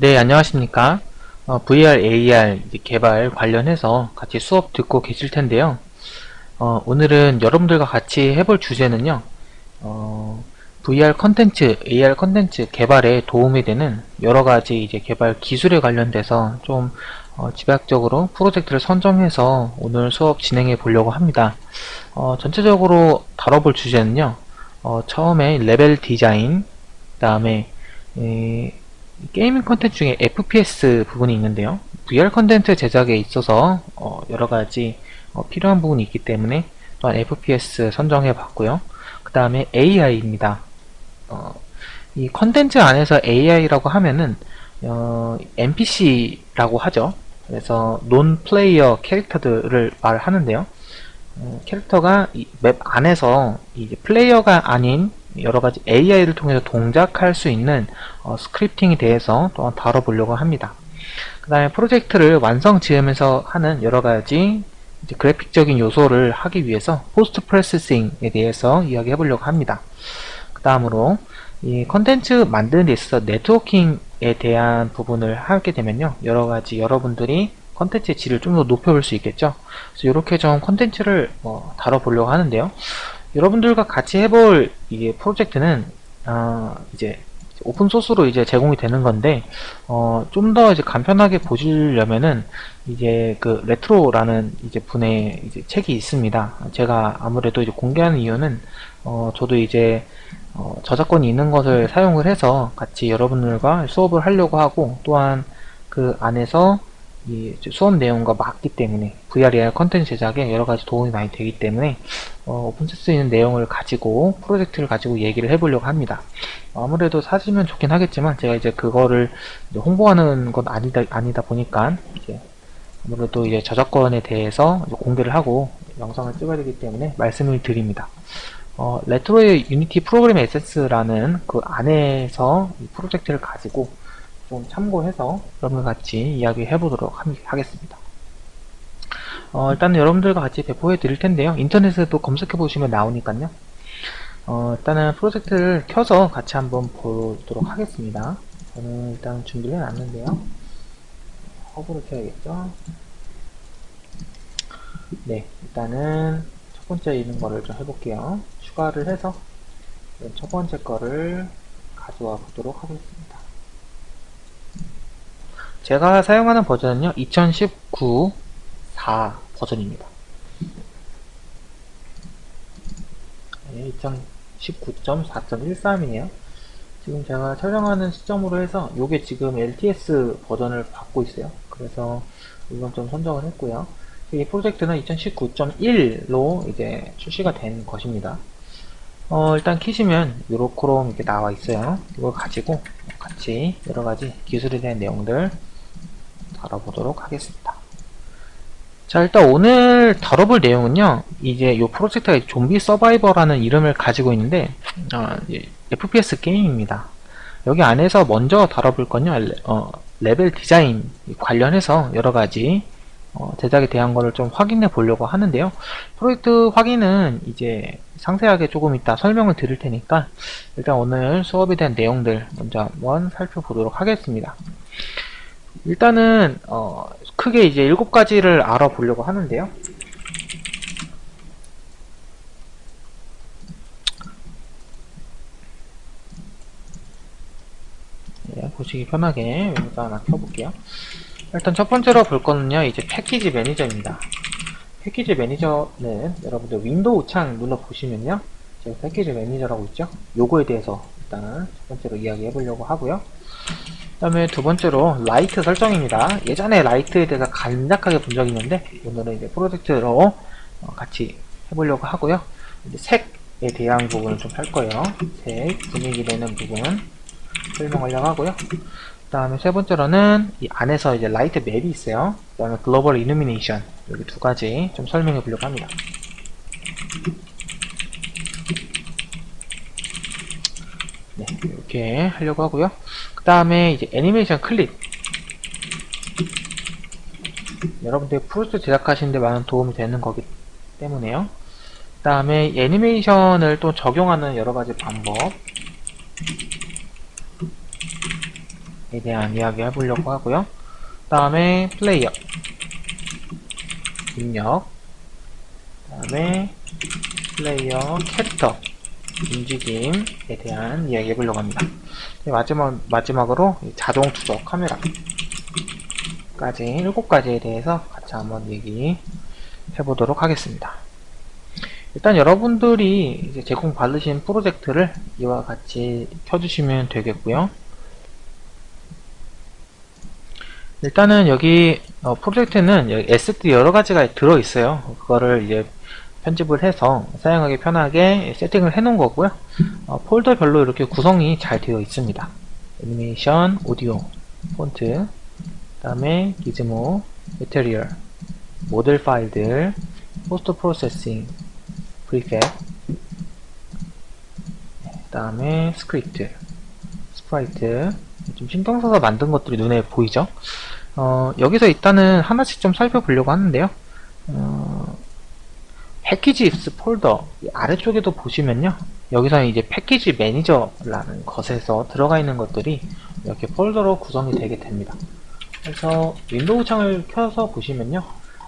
네, 안녕하십니까. 어, VR, AR 개발 관련해서 같이 수업 듣고 계실 텐데요. 어, 오늘은 여러분들과 같이 해볼 주제는요. 어, VR 컨텐츠, AR 컨텐츠 개발에 도움이 되는 여러 가지 이제 개발 기술에 관련돼서 좀 어, 집약적으로 프로젝트를 선정해서 오늘 수업 진행해 보려고 합니다. 어, 전체적으로 다뤄볼 주제는요. 어, 처음에 레벨 디자인, 그 다음에 게이밍 컨텐츠 중에 FPS 부분이 있는데요. VR 컨텐츠 제작에 있어서 어, 여러 가지 어, 필요한 부분이 있기 때문에 또한 FPS 선정해 봤고요. 그 다음에 AI입니다. 어, 이 컨텐츠 안에서 AI라고 하면은 어, NPC라고 하죠. 그래서 논 플레이어 캐릭터들을 말하는데요. 어, 캐릭터가 이맵 안에서 플레이어가 아닌 여러 가지 AI를 통해서 동작할 수 있는 어, 스크립팅에 대해서 또한 다뤄보려고 합니다. 그 다음에 프로젝트를 완성 지으면서 하는 여러 가지 그래픽적인 요소를 하기 위해서 포스트 프로세싱에 대해서 이야기해 보려고 합니다. 그 다음으로 이 컨텐츠 만드는 데 있어서 네트워킹에 대한 부분을 하게 되면요. 여러 가지 여러분들이 컨텐츠의 질을 좀 더 높여볼 수 있겠죠. 그래서 이렇게 좀 컨텐츠를 어, 다뤄보려고 하는데요. 여러분들과 같이 해볼 이 프로젝트는 어, 이제 오픈 소스로 이제 제공이 되는 건데 어, 좀 더 이제 간편하게 보시려면은 이제 그 레트로라는 이제 분의 이제 책이 있습니다. 제가 아무래도 이제 공개하는 이유는 어, 저도 이제 어, 저작권이 있는 것을 사용을 해서 같이 여러분들과 수업을 하려고 하고 또한 그 안에서 이 수업 내용과 맞기 때문에 VR이나 컨텐츠 제작에 여러 가지 도움이 많이 되기 때문에 어, 오픈소스 있는 내용을 가지고 프로젝트를 가지고 얘기를 해보려고 합니다. 아무래도 사시면 좋긴 하겠지만 제가 이제 그거를 이제 홍보하는 건 아니다 아니다 보니까 이제 아무래도 이제 저작권에 대해서 이제 공개를 하고 영상을 찍어야 되기 때문에 말씀을 드립니다. 어, 레트로의 유니티 프로그램 에센스라는 그 안에서 이 프로젝트를 가지고 좀 참고해서 여러분과 같이 이야기 해 보도록 하겠습니다. 어, 일단 여러분들과 같이 배포해 드릴 텐데요. 인터넷에도 검색해 보시면 나오니까요. 어, 일단은 프로젝트를 켜서 같이 한번 보도록 하겠습니다. 저는 일단 준비를 해놨는데요. 허브를 켜야겠죠. 네, 일단은 첫 번째 있는 거를 좀 해볼게요. 추가를 해서 첫 번째 거를 가져와 보도록 하겠습니다. 제가 사용하는 버전은요, 2019 4 버전입니다. 네, 2019.4.13이에요. 지금 제가 촬영하는 시점으로 해서 이게 지금 LTS 버전을 받고 있어요. 그래서 이건 좀 선정을 했고요. 이 프로젝트는 2019.1로 이제 출시가 된 것입니다. 어, 일단 키시면 요렇게로 이렇게 나와 있어요. 이걸 가지고 같이 여러 가지 기술에 대한 내용들 다뤄보도록 하겠습니다. 자 일단 오늘 다뤄볼 내용은요 이제 이 프로젝트가 좀비 서바이버라는 이름을 가지고 있는데 어, FPS 게임입니다. 여기 안에서 먼저 다뤄볼 건요 어, 레벨 디자인 관련해서 여러가지 어, 제작에 대한 거를 좀 확인해 보려고 하는데요. 프로젝트 확인은 이제 상세하게 조금 이따 설명을 드릴 테니까 일단 오늘 수업에 대한 내용들 먼저 한번 살펴보도록 하겠습니다 일단은 어, 크게 이제 일곱 가지를 알아보려고 하는데요. 네, 보시기 편하게 왼쪽 하나 켜볼게요. 일단 첫 번째로 볼 거는요, 이제 패키지 매니저입니다. 패키지 매니저는 여러분들 윈도우 창 눌러 보시면요, 제가 패키지 매니저라고 있죠. 요거에 대해서 일단 첫 번째로 이야기해 보려고 하고요. 그 다음에 두 번째로 라이트 설정입니다. 예전에 라이트에 대해서 간략하게 본 적이 있는데 오늘은 이제 프로젝트로 어, 같이 해보려고 하고요. 색에 대한 부분을 좀 할 거예요. 색, 분위기 내는 부분 설명하려고 하고요. 그 다음에 세 번째로는 이 안에서 이제 라이트 맵이 있어요. 그 다음에 글로벌 이루미네이션 여기 두 가지 좀 설명해 보려고 합니다. 네, 이렇게 하려고 하고요. 그 다음에 이제 애니메이션 클립. 여러분들 프로젝트 제작하시는데 많은 도움이 되는 거기 때문에요. 그 다음에 애니메이션을 또 적용하는 여러 가지 방법. 대한 이야기 해보려고 하고요. 그 다음에 플레이어 입력 그 다음에 플레이어 캐릭터 움직임에 대한 이야기 해보려고 합니다. 네, 마지막, 마지막으로 이 자동 추적 카메라 까지 7가지에 대해서 같이 한번 얘기 해보도록 하겠습니다. 일단 여러분들이 이제 제공 받으신 프로젝트를 이와 같이 켜주시면 되겠고요. 일단은 여기 어, 프로젝트는 여기 에셋들이 여러 가지가 들어 있어요. 그거를 이제 편집을 해서 사용하기 편하게 세팅을 해 놓은 거고요. 어, 폴더별로 이렇게 구성이 잘 되어 있습니다. 애니메이션, 오디오, 폰트, 그 다음에 기즈모, 메테리얼, 모델 파일들, 포스트 프로세싱, 프리팹, 그 다음에 스크립트, 스프라이트, 좀 신경 써서 만든 것들이 눈에 보이죠? 어, 여기서 일단은 하나씩 좀 살펴보려고 하는데요. 어, 패키지 입스 폴더 이 아래쪽에도 보시면요. 여기서 이제 패키지 매니저라는 것에서 들어가 있는 것들이 이렇게 폴더로 구성이 되게 됩니다. 그래서 윈도우 창을 켜서 보시면요.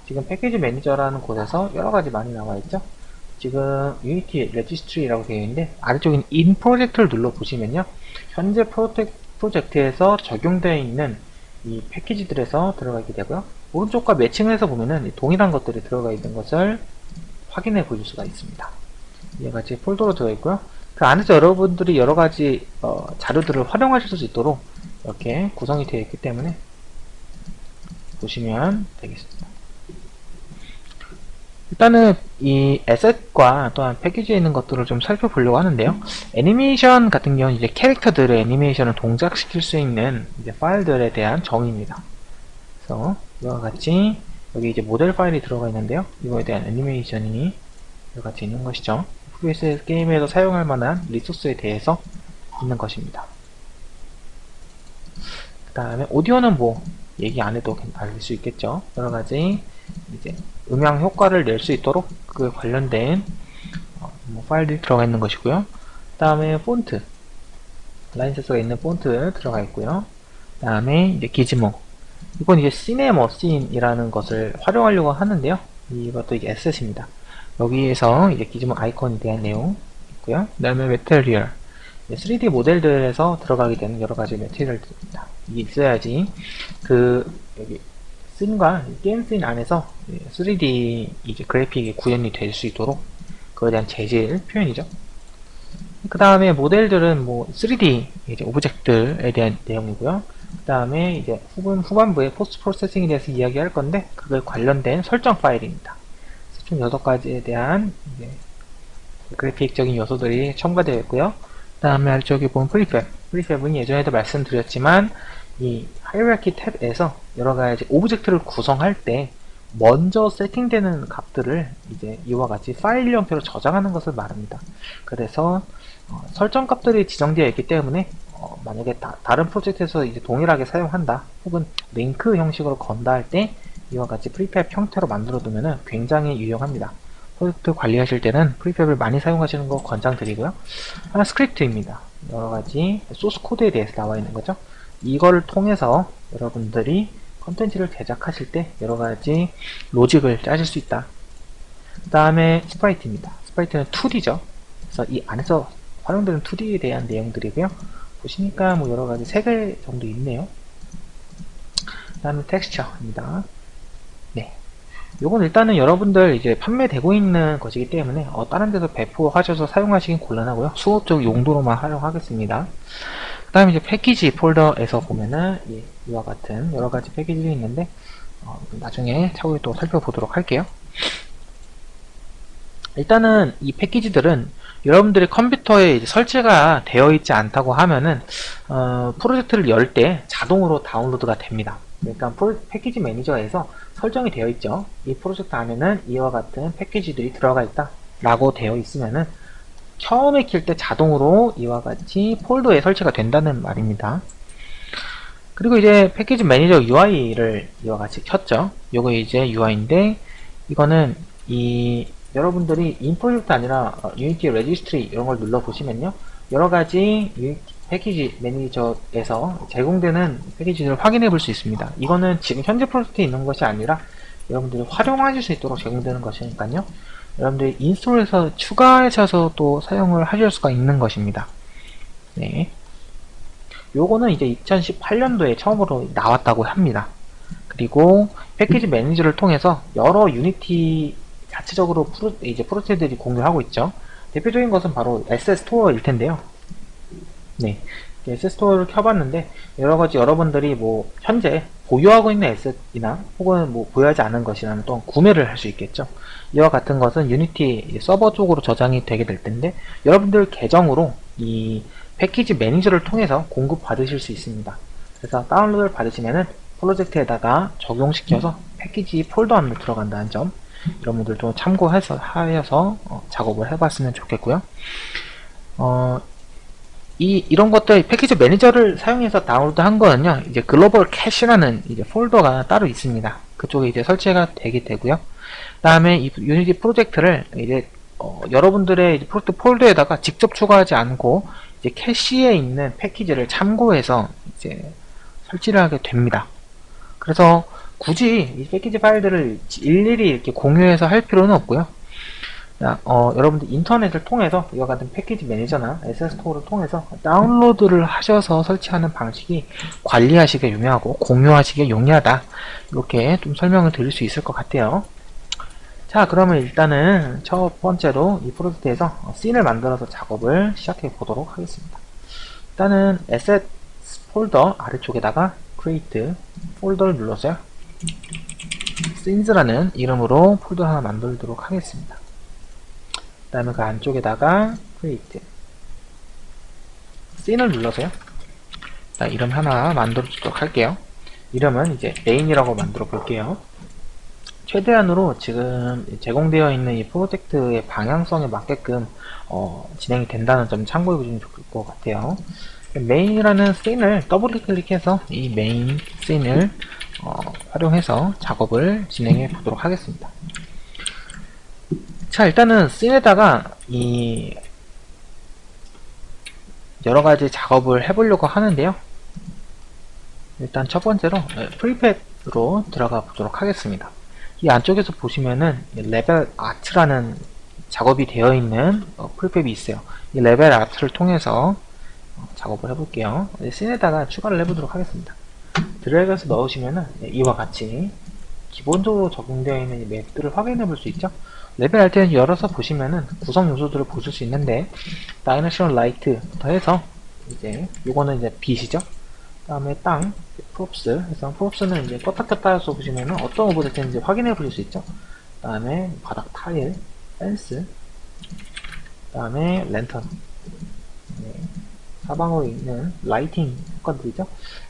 지금 패키지 매니저라는 곳에서 여러 가지 많이 나와 있죠. 지금 유니티 레지스트리라고 되어 있는데 아래쪽에 인 프로젝트를 눌러 보시면요. 현재 프로젝, 프로젝트에서 적용되어 있는 이 패키지들에서 들어가게 되고요. 오른쪽과 매칭을 해서 보면은 이 동일한 것들이 들어가 있는 것을 확인해 보실 수가 있습니다. 이와 같이 폴더로 되어 있고요. 그 안에서 여러분들이 여러 가지 어, 자료들을 활용하실 수 있도록 이렇게 구성이 되어 있기 때문에 보시면 되겠습니다. 일단은 이 에셋과 또한 패키지에 있는 것들을 좀 살펴보려고 하는데요. 애니메이션 같은 경우는 이제 캐릭터들의 애니메이션을 동작시킬 수 있는 이제 파일들에 대한 정의입니다. 그래서 이와 같이 여기 이제 모델 파일이 들어가 있는데요. 이거에 대한 애니메이션이 같이 있는 것이죠. FPS 게임에서 사용할 만한 리소스에 대해서 있는 것입니다. 그 다음에 오디오는 뭐 얘기 안 해도 알수 있겠죠. 여러 가지 이제 음향 효과를 낼 수 있도록 그 관련된 어, 뭐 파일들이 들어가 있는 것이고요. 그 다음에 폰트 라인센서가 있는 폰트 들어가 있고요. 그 다음에 이제 기즈모 이건 이제 시네머신이라는 것을 활용하려고 하는데요. 이것도 이제 에셋입니다. 여기에서 이제 기즈모 아이콘에 대한 내용 있고요. 그 다음에 메테리얼 3D 모델들에서 들어가게 되는 여러 가지 메테리얼들입니다. 이게 있어야지 그 여기 씬과 게임 씬 안에서 3D 이제 그래픽이 구현이 될 수 있도록 그에 대한 재질 표현이죠. 그 다음에 모델들은 뭐 3D 이제 오브젝트에 대한 내용이고요. 그 다음에 이제 후반, 후반부에 포스트 프로세싱에 대해서 이야기할 건데 그걸 관련된 설정 파일입니다. 총 6가지에 대한 그래픽적인 요소들이 첨가되어 있고요. 그 다음에 아래쪽에 보면 프리팹. 프리팹은 예전에도 말씀드렸지만 이 하이라키 탭에서 여러 가지 오브젝트를 구성할 때 먼저 세팅되는 값들을 이제 이와 같이 파일 형태로 저장하는 것을 말합니다. 그래서 어, 설정 값들이 지정되어 있기 때문에 어, 만약에 다, 른 프로젝트에서 이제 동일하게 사용한다 혹은 링크 형식으로 건다 할 때 이와 같이 프리팹 형태로 만들어 두면 굉장히 유용합니다. 프로젝트 관리하실 때는 프리팹을 많이 사용하시는 거 권장드리고요. 하나 스크립트입니다. 여러 가지 소스 코드에 대해서 나와 있는 거죠. 이걸 통해서 여러분들이 컨텐츠를 제작하실 때 여러 가지 로직을 짜실 수 있다. 그 다음에 스프라이트입니다. 스프라이트는 2D죠. 그래서 이 안에서 활용되는 2D에 대한 내용들이고요. 보시니까 뭐 여러 가지 3개 정도 있네요. 그 다음에 텍스처입니다. 네. 요건 일단은 여러분들 이제 판매되고 있는 것이기 때문에 어, 다른 데서 배포하셔서 사용하시긴 곤란하고요. 수업적 용도로만 활용하겠습니다. 그 다음에 이제 패키지 폴더에서 보면은 예, 이와 같은 여러 가지 패키지가 있는데 어, 나중에 차후에 또 살펴보도록 할게요. 일단은 이 패키지들은 여러분들의 컴퓨터에 설치가 되어 있지 않다고 하면은 어, 프로젝트를 열 때 자동으로 다운로드가 됩니다. 그러니까 패키지 매니저에서 설정이 되어 있죠. 이 프로젝트 안에는 이와 같은 패키지들이 들어가 있다 라고 되어 있으면은 처음에 킬 때 자동으로 이와 같이 폴더에 설치가 된다는 말입니다. 그리고 이제 패키지 매니저 UI를 이와 같이 켰죠. 요거 이제 UI인데 이거는 이 여러분들이 인 프로젝트 아니라 유니티 레지스트리 이런 걸 눌러 보시면요. 여러 가지 패키지 매니저에서 제공되는 패키지를 확인해 볼 수 있습니다. 이거는 지금 현재 프로젝트에 있는 것이 아니라 여러분들이 활용하실 수 있도록 제공되는 것이니까요. 여러분들이 인스톨해서 추가하셔서 또 사용을 하실 수가 있는 것입니다. 네. 요거는 이제 2018년도에 처음으로 나왔다고 합니다. 그리고 패키지 매니저를 통해서 여러 유니티 자체적으로 프로, 이제 프로젝트들이 공유하고 있죠. 대표적인 것은 바로 SS 스토어일 텐데요. 네. SS 스토어를 켜봤는데, 여러 가지 여러분들이 뭐, 현재 보유하고 있는 에셋이나, 혹은 뭐, 보유하지 않은 것이나 또는 구매를 할 수 있겠죠. 이와 같은 것은 유니티 서버 쪽으로 저장이 되게 될 텐데, 여러분들 계정으로 이 패키지 매니저를 통해서 공급 받으실 수 있습니다. 그래서 다운로드를 받으시면은 프로젝트에다가 적용시켜서 패키지 폴더 안으로 들어간다는 점, 이런 분들도 참고해서 하여서 어, 작업을 해봤으면 좋겠고요. 어, 이 이런 것들 패키지 매니저를 사용해서 다운로드 한 거는요. 이제 글로벌 캐시라는 이제 폴더가 따로 있습니다. 그쪽에 이제 설치가 되게 되고요. 그 다음에 이 유니티 프로젝트를 이제 어, 여러분들의 이제 프로젝트 폴더에다가 직접 추가하지 않고 이제 캐시에 있는 패키지를 참고해서 이제 설치를 하게 됩니다. 그래서 굳이 이 패키지 파일들을 일일이 이렇게 공유해서 할 필요는 없고요. 자, 어, 여러분들 인터넷을 통해서 이와 같은 패키지 매니저나 SS 스토어를 통해서 다운로드를 하셔서 설치하는 방식이 관리하시기에 유명하고 공유하시기에 용이하다. 이렇게 좀 설명을 드릴 수 있을 것 같아요. 자, 그러면 일단은 첫 번째로 이 프로젝트에서 씬을 만들어서 작업을 시작해 보도록 하겠습니다. 일단은 asset 폴더 아래쪽에다가 create 폴더를 눌러서요. scenes라는 이름으로 폴더 하나 만들도록 하겠습니다. 그 다음에 그 안쪽에다가 create 씬을 눌러서요. 자, 이름 하나 만들어 주도록 할게요. 이름은 이제 메인이라고 만들어 볼게요. 최대한으로 지금 제공되어 있는 이 프로젝트의 방향성에 맞게끔 어, 진행이 된다는 점 참고해 보시면 좋을 것 같아요. 메인이라는 씬을 더블 클릭해서 이 메인 씬을 어, 활용해서 작업을 진행해 보도록 하겠습니다. 자, 일단은 씬에다가 이 여러 가지 작업을 해보려고 하는데요. 일단 첫 번째로 프리팹으로 들어가 보도록 하겠습니다. 이 안쪽에서 보시면은 레벨 아트라는 작업이 되어 있는 어, 프리팹이 있어요. 이 레벨 아트를 통해서 어, 작업을 해볼게요. 씬에다가 추가를 해보도록 하겠습니다. 드래그해서 넣으시면은 네, 이와 같이 기본적으로 적용되어 있는 이 맵들을 확인해 볼 수 있죠. 레벨 알트는 열어서 보시면은 구성 요소들을 보실 수 있는데 다이너션 라이트부터 해서 이제 요거는 이제 빛이죠. 다음에 땅, 프롭스 해서 프롭스는 이제 껐다 켰다 해서 보시면은 어떤 오브젝트인지 확인해 보실 수 있죠. 다음에 바닥 타일, 펜스, 다음에 랜턴, 네, 사방으로 있는 라이팅 효과들이죠.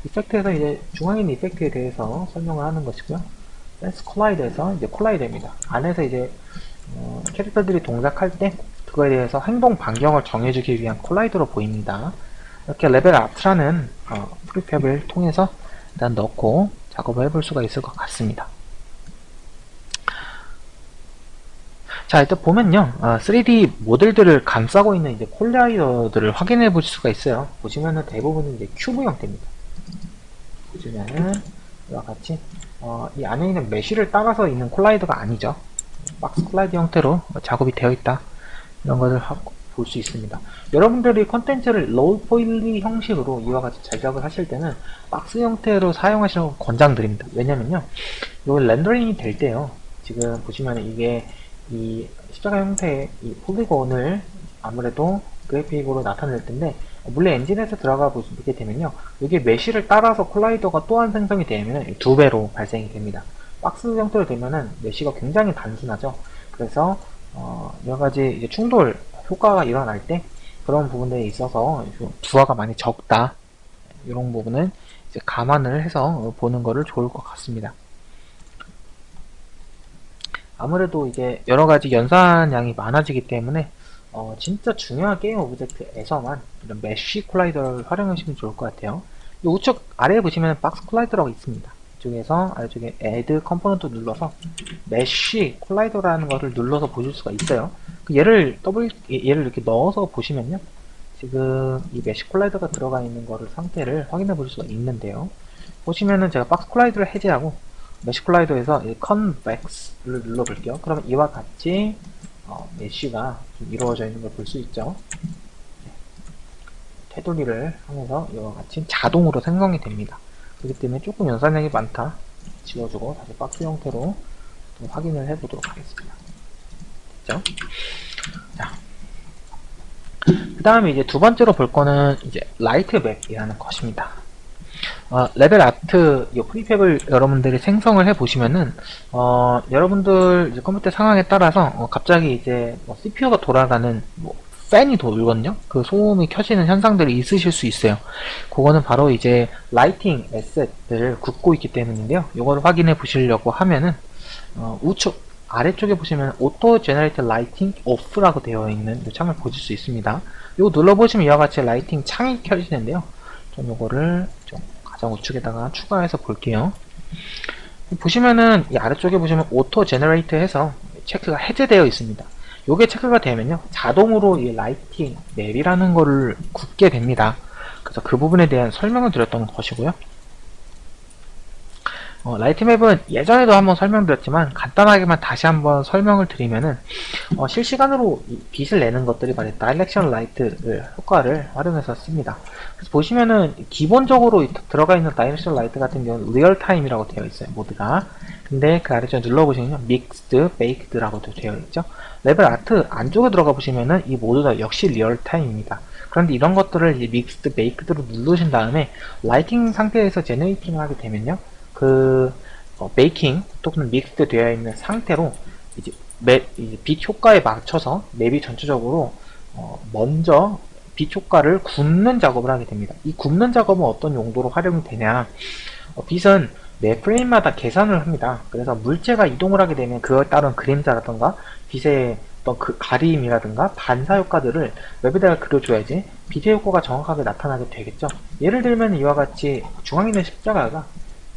이펙트에서 이제 중앙에 있는 이펙트에 대해서 설명을 하는 것이고요. 펜스 콜라이더에서 이제 콜라이더입니다. 안에서 이제 어, 캐릭터들이 동작할 때 그거에 대해서 행동 반경을 정해주기 위한 콜라이더로 보입니다. 이렇게 레벨 아트라는 어, 프리팹을 통해서 일단 넣고 작업을 해볼 수가 있을 것 같습니다. 자, 일단 보면요. 어, 3D 모델들을 감싸고 있는 이제 콜라이더들을 확인해 볼 수가 있어요. 보시면은 대부분은 이제 큐브 형태입니다. 보시면은 이와 같이 어, 이 안에 있는 메쉬를 따라서 있는 콜라이더가 아니죠. 박스 콜라이더 형태로 작업이 되어 있다. 이런 것을 볼 수 있습니다. 여러분들이 컨텐츠를 로우 포일리 형식으로 이와 같이 제작을 하실 때는 박스 형태로 사용하시는 걸 권장드립니다. 왜냐면요. 여기 렌더링이 될 때요. 지금 보시면 이게 이 십자가 형태의 이 폴리곤을 아무래도 그래픽으로 나타낼 텐데 물론 엔진에서 들어가 보게 되면요. 이게 메쉬를 따라서 콜라이더가 또한 생성이 되면 두 배로 발생이 됩니다. 박스 형태로 되면은 메쉬가 굉장히 단순하죠. 그래서 어, 여러 가지 충돌 효과가 일어날 때 그런 부분들에 있어서 부하가 많이 적다. 이런 부분은 이제 감안을 해서 보는 거를 좋을 것 같습니다. 아무래도 이제 여러 가지 연산량이 많아지기 때문에 어, 진짜 중요한 게임 오브젝트에서만 이런 메쉬 콜라이더를 활용하시면 좋을 것 같아요. 이 우측 아래에 보시면 박스 콜라이더라고 있습니다. 이쪽에서 아래쪽에 add 컴포넌트 눌러서 메쉬 콜라이더라는 것을 눌러서 보실 수가 있어요. 그 얘를 더블 얘를 이렇게 넣어서 보시면요. 지금 이 메시 콜라이더가 들어가 있는 거를 상태를 확인해 볼 수가 있는데요. 보시면은 제가 박스 콜라이더를 해제하고 메시 콜라이더에서 이 컨벡스를 눌러 볼게요. 그러면 이와 같이 어, 메쉬가 좀 이루어져 있는 걸 볼 수 있죠. 네. 테두리를 하면서 이와 같이 자동으로 생성이 됩니다. 그렇기 때문에 조금 연산량이 많다. 지워주고 다시 박스 형태로 또 확인을 해보도록 하겠습니다. 됐죠? 자. 그 다음에 이제 두 번째로 볼 거는 이제 라이트 맵이라는 것입니다. 어, 레벨 아트 이 프리팩을 여러분들이 생성을 해 보시면은 어, 여러분들 컴퓨터 상황에 따라서 어, 갑자기 이제 뭐 CPU가 돌아가는 뭐 팬이 돌거든요. 그 소음이 켜지는 현상들이 있으실 수 있어요. 그거는 바로 이제 라이팅 에셋을 굽고 있기 때문인데요. 이거를 확인해 보시려고 하면은 어, 우측 아래쪽에 보시면 오토 제너레이터 라이팅 오프라고 되어 있는 이 창을 보실 수 있습니다. 이거 눌러보시면 이와 같이 라이팅 창이 켜지는데요. 좀 요거를 좀 가장 우측에다가 추가해서 볼게요. 보시면은 이 아래쪽에 보시면 오토 제너레이터 해서 체크가 해제되어 있습니다. 요게 체크가 되면요 자동으로 이 라이팅 맵이라는 거를 굽게 됩니다. 그래서 그 부분에 대한 설명을 드렸던 것이고요. 어, 라이트 맵은 예전에도 한번 설명드렸지만 간단하게만 다시 한번 설명을 드리면은 어, 실시간으로 이 빛을 내는 것들이 바로 다이렉션 라이트 효과를 활용해서 씁니다. 그래서 보시면은 기본적으로 이- 들어가 있는 다이렉션 라이트 같은 경우는 리얼 타임이라고 되어 있어요 모드가. 근데 그 아래쪽에 눌러보시면요 믹스드, 베이크드라고도 되어 있죠. 레벨 아트 안쪽에 들어가 보시면은 이 모두 다 역시 리얼 타임입니다. 그런데 이런 것들을 믹스드, 베이크드로 누르신 다음에 라이팅 상태에서 제너레이팅을 하게 되면요. 그 어, 베이킹 또는 믹스드 되어 있는 상태로 이제 맵, 이제 빛 효과에 맞춰서 맵이 전체적으로 어, 먼저 빛 효과를 굽는 작업을 하게 됩니다. 이 굽는 작업은 어떤 용도로 활용이 되냐? 어, 빛은 매 프레임마다 계산을 합니다. 그래서 물체가 이동을 하게 되면 그에 따른 그림자라던가 빛의 어떤 그 가림이라든가 반사 효과들을 웹에다가 그려줘야지 빛의 효과가 정확하게 나타나게 되겠죠. 예를 들면 이와 같이 중앙에 있는 십자가가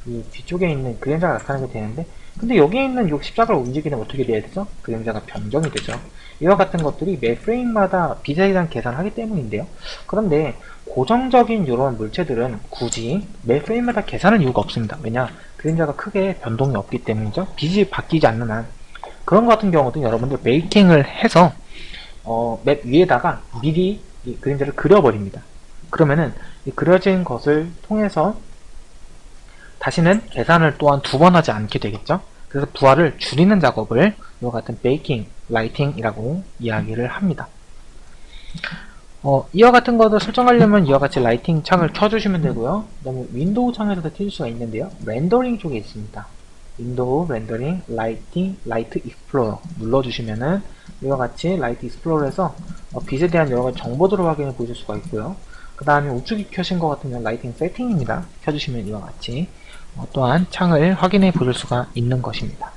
이 뒤쪽에 있는 그림자가 나타나게 되는데 근데 여기에 있는 이 십자가를 움직이면 어떻게 돼야 되죠? 그림자가 변경이 되죠. 이와 같은 것들이 매 프레임마다 빛에 대한 계산을 하기 때문인데요. 그런데 고정적인 이런 물체들은 굳이 매 프레임마다 계산할 이유가 없습니다. 왜냐? 그림자가 크게 변동이 없기 때문이죠. 빛이 바뀌지 않는 한. 그런 것 같은 경우도 여러분들 메이킹을 해서 어, 맵 위에다가 미리 이 그림자를 그려버립니다. 그러면은 이 그려진 것을 통해서 다시는 계산을 또한 두 번 하지 않게 되겠죠. 그래서 부하를 줄이는 작업을 이와 같은 베이킹, 라이팅이라고 이야기를 합니다. 어, 이와 같은 것을 설정하려면 이와 같이 라이팅 창을 켜주시면 되고요. 그 다음에 윈도우 창에서도 켜줄 수가 있는데요. 렌더링 쪽에 있습니다. 윈도우 렌더링, 라이팅, 라이트 익스플로러 눌러주시면은 이와 같이 라이트 익스플로러에서 어, 빛에 대한 여러 가지 정보들을 확인해 보실 수가 있고요. 그 다음에 우측이 켜신 것 경우는 라이팅 세팅입니다. 켜주시면 이와 같이 어, 또한 창을 확인해 보실 수가 있는 것입니다.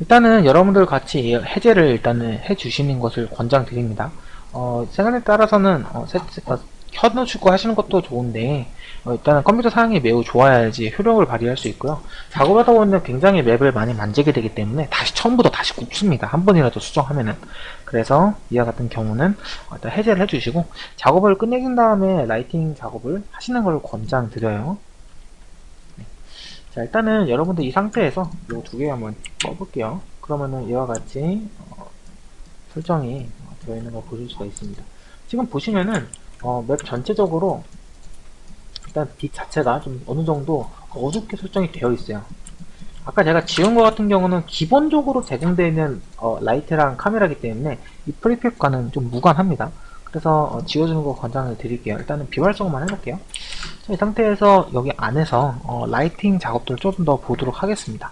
일단은 여러분들 같이 해제를 일단은 해 주시는 것을 권장드립니다. 어, 생각에 따라서는 어, 세트, 어, 켜놓고 하시는 것도 좋은데 어, 일단은 컴퓨터 사양이 매우 좋아야지 효력을 발휘할 수 있고요. 작업하다 보면 굉장히 맵을 많이 만지게 되기 때문에 다시 처음부터 다시 굽습니다. 한 번이라도 수정하면은. 그래서 이와 같은 경우는 어, 일단 해제를 해주시고 작업을 끝내긴 다음에 라이팅 작업을 하시는 걸 권장드려요. 네. 자 일단은 여러분들 이 상태에서 이 두 개 한번 꺼볼게요. 그러면은 이와 같이 어, 설정이 어, 되어 있는 걸 보실 수가 있습니다. 지금 보시면은 어, 맵 전체적으로 일단 빛 자체가 좀 어느 정도 어둡게 설정이 되어 있어요. 아까 제가 지운 것 같은 경우는 기본적으로 제공되어 있는 어, 라이트랑 카메라기 때문에 이 프리팩과는 좀 무관합니다. 그래서 어, 지워주는 거 권장을 드릴게요. 일단은 비활성화만 해볼게요. 자, 이 상태에서 여기 안에서 어, 라이팅 작업들을 조금 더 보도록 하겠습니다.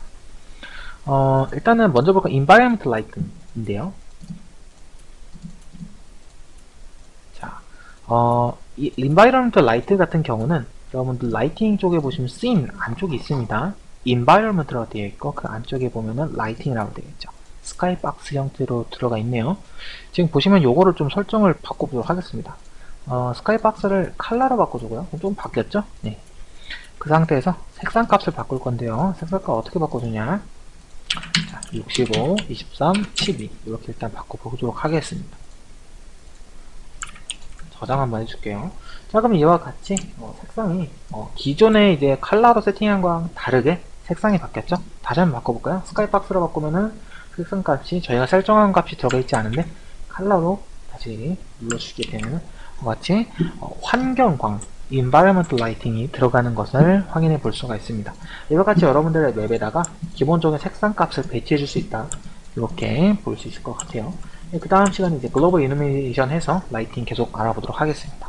어, 일단은 먼저 볼까 environment light인데요. 자, 어, 이 environment light 같은 경우는 여러분들 라이팅 쪽에 보시면 scene 안쪽에 있습니다. environment라고 되어 있고 그 안쪽에 보면은 lighting이라고 되어 있죠. 스카이박스 형태로 들어가 있네요. 지금 보시면 요거를 좀 설정을 바꿔보도록 하겠습니다. 어, 스카이박스를 칼라로 바꿔주고요. 좀 바뀌었죠? 네. 그 상태에서 색상 값을 바꿀 건데요. 색상 값 어떻게 바꿔주냐? 자, 65, 23, 12 이렇게 일단 바꿔보도록 하겠습니다. 저장 한번 해줄게요. 자, 그럼 이와 같이 어, 색상이 어, 기존에 이제 컬러로 세팅한 거랑 다르게 색상이 바뀌었죠? 다시 한번 바꿔볼까요? 스카이박스로 바꾸면은 색상 값이 저희가 설정한 값이 들어가 있지 않은데 컬러로 다시 눌러주게 되면 같이 어, 환경광 environmental lighting이 들어가는 것을 확인해 볼 수가 있습니다. 이와 같이 여러분들의 맵에다가 기본적인 색상 값을 배치해 줄 수 있다. 이렇게 볼 수 있을 것 같아요. 그 다음 시간에 이제 글로벌 이노메이션 해서 라이팅 계속 알아보도록 하겠습니다.